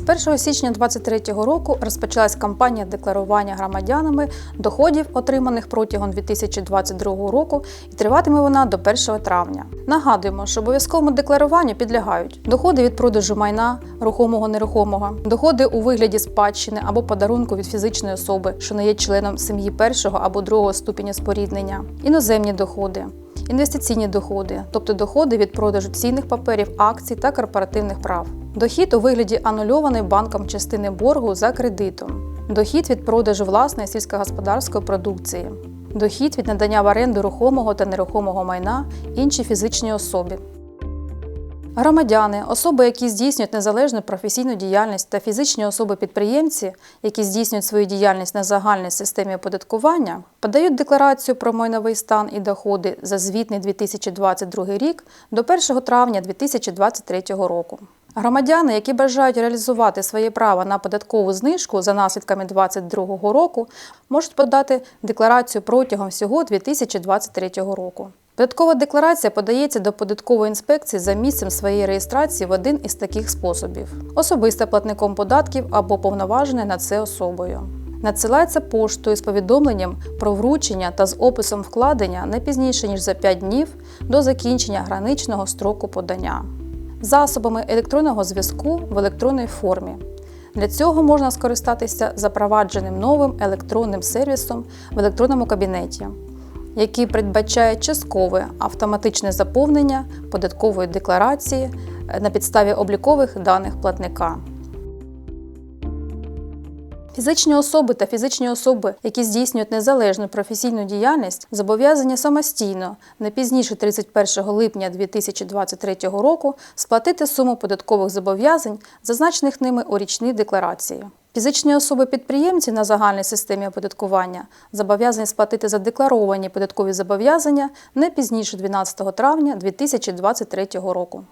1 січня 2023 року розпочалась кампанія декларування громадянами доходів, отриманих протягом 2022 року, і триватиме вона до 1 травня. Нагадуємо, що обов'язковому декларуванню підлягають доходи від продажу майна, рухомого нерухомого, доходи у вигляді спадщини або подарунку від фізичної особи, що не є членом сім'ї першого або другого ступеня споріднення, іноземні доходи. Інвестиційні доходи, тобто доходи від продажу цінних паперів, акцій та корпоративних прав. Дохід у вигляді анульованої банком частини боргу за кредитом. Дохід від продажу власної сільськогосподарської продукції. Дохід від надання в оренду рухомого та нерухомого майна іншій фізичній особі. Громадяни, особи, які здійснюють незалежну професійну діяльність та фізичні особи-підприємці, які здійснюють свою діяльність на загальній системі оподаткування, подають декларацію про майновий стан і доходи за звітний 2022 рік до 1 травня 2023 року. Громадяни, які бажають реалізувати своє право на податкову знижку за наслідками 2022 року, можуть подати декларацію протягом всього 2023 року. Податкова декларація подається до податкової інспекції за місцем своєї реєстрації в один із таких способів: особисто платником податків або повноваженою на це особою. Надсилається поштою з повідомленням про вручення та з описом вкладення не пізніше ніж за 5 днів до закінчення граничного строку подання, засобами електронного зв'язку в електронній формі. Для цього можна скористатися запровадженим новим електронним сервісом в електронному кабінеті який передбачає часткове автоматичне заповнення податкової декларації е, на підставі облікових даних платника. Фізичні особи та фізичні особи, які здійснюють незалежну професійну діяльність, зобов'язані самостійно не пізніше 31 липня 2023 року сплатити суму податкових зобов'язань, зазначених ними у річній декларації. Фізичні особи-підприємці на загальній системі оподаткування зобов'язані сплатити задекларовані податкові зобов'язання не пізніше 12 травня 2023 року.